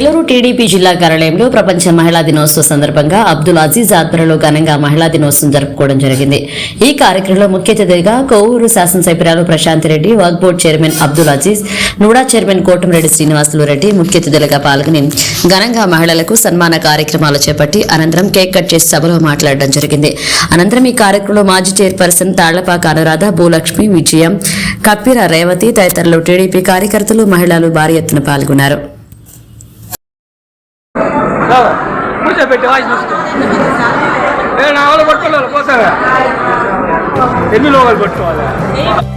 Nellore TDP జిల్లా కార్యాలయంలో ప్రపంచ మహిళా దినోత్సవ సందర్భంగా అబ్దుల్ అజీజ్ ఆధ్వర్యంలో ఘనంగా మహిళా దినోత్సవం జరుపుకోవడం జరిగింది. ఈ కార్యక్రమంలో ముఖ్య అతిథిగా కోవూరు శాసనసభ్యురాలు Prashanth Reddy work board chairman Abdul Aziz NUDA chairman Kotamreddy Srinivasulu Reddy ముఖ్య అతిథులుగా పాల్గొని ఘనంగా మహిళలకు సన్మాన కార్యక్రమాలు చేపట్టి అనంతరం కేక్ కట్ చేసి సభలో మాట్లాడడం జరిగింది. అనంతరం ఈ కార్యక్రమంలో మాజీ చైర్పర్సన్ తాళ్ళపాక అనురాధ భూలక్ష్మి విజయం కప్పిర రేవతి తదితరులు టీడీపీ కార్యకర్తలు మహిళలు భారీ ఎత్తున పాల్గొన్నారు. போங்க முடிச்ச போயிட்டு வாய்ஸ் ஏ நான் அவ்வளோ பட்டு போசாங்க எண்ணு லோகல் பட்டு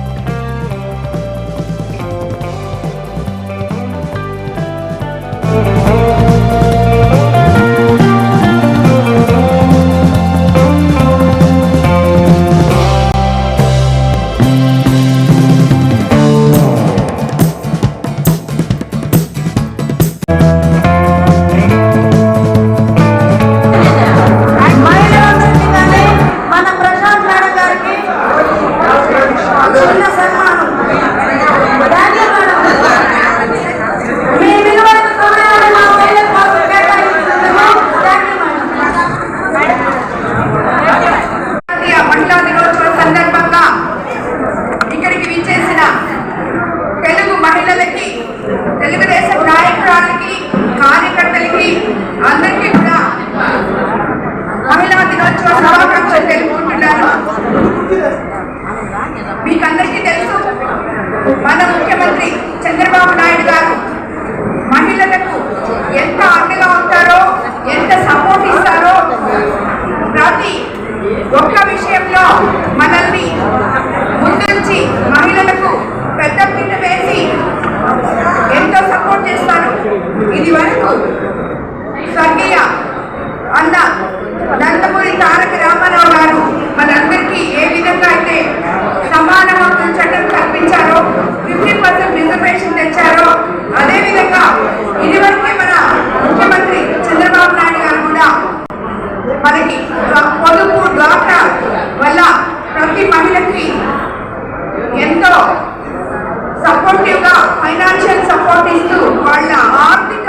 సపోర్టివ్గా ఫైనాన్షియల్ సపోర్ట్ ఇస్తూ వాళ్ళ ఆర్థిక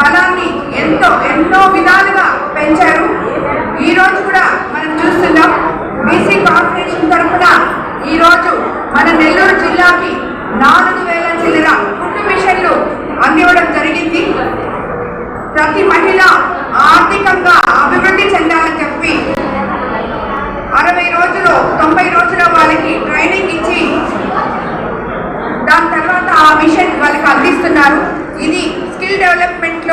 బలాన్ని ఎంతో ఎన్నో విధాలుగా పెంచారు. ఈ రోజు కూడా మనం చూస్తున్నాం బీసీ కార్పొరేషన్ తరఫున ఈ రోజు మన నెల్లూరు జిల్లాకి నాలుగు వేల చిల్లర ఫుడ్ మిషన్లు అందివ్వడం జరిగింది. ప్రతి మహిళ ఆర్థికంగా అభివృద్ధి చెందాలని చెప్పి అరవై రోజులు తొంభై రోజుల వాళ్ళకి ట్రైనింగ్ ఇచ్చి దాని తర్వాత ఆ మిషన్ వాళ్ళకి అందిస్తున్నారు. ఇది స్కిల్ డెవలప్మెంట్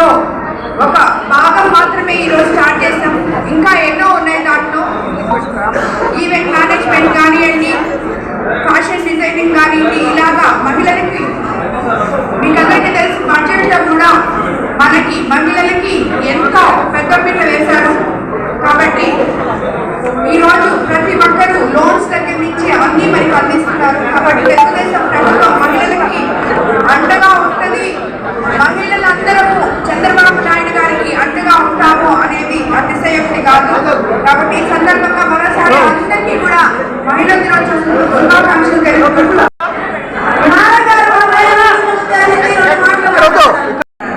కాబట్టి ఈ సందర్భంగా మరోసారి అందరికీ కూడా మహిళా దినోత్సవం శుభాకాంక్షలు తెలుపుకుంటున్నాం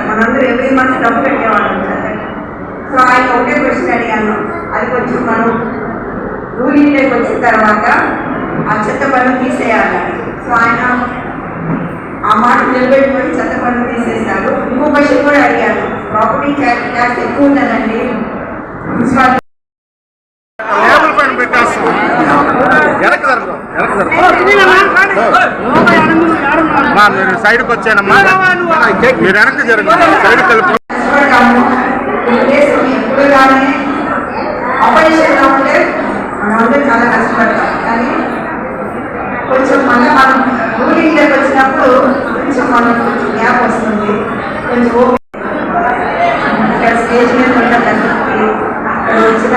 మనందరూ ఎవ్రీ మంత్ డబ్బు పెట్టేవాళ్ళం. సో ఆయన ఒకే క్వశ్చన్ అడిగాను. అది కొంచెం మనం రూలింగ్లోకి వచ్చిన తర్వాత ఆ చెత్త పన్ను తీసేయాలి. సో ఆయన ఆ మాట నిలబెట్టుకొని చెత్త పన్ను తీసేశారు. ఇంకో క్వశ్చన్ కూడా అడిగాను. ప్రాపర్టీ ట్యాక్స్ ఎక్కువ ఉన్నదండి మున్సిపాలిటీ టేబుల్ పైన పెట్టేస్తాం వెనక్కి జరగదు వెనక్కి జరగదు మా మీరు సైడ్కి వచ్చానమ్మా. మీరు వెనక్కి జరగదు సైడ్ వెళ్ళి చాలా కానీ కొంచెం మన మనం రూలింగ్లోకి వచ్చినప్పుడు కొంచెం మనకు కొంచెం గ్యాప్ వస్తుంది కొంచెం ఇక్కడ స్టేజ్ మీద ఉన్న అక్కడ వచ్చిన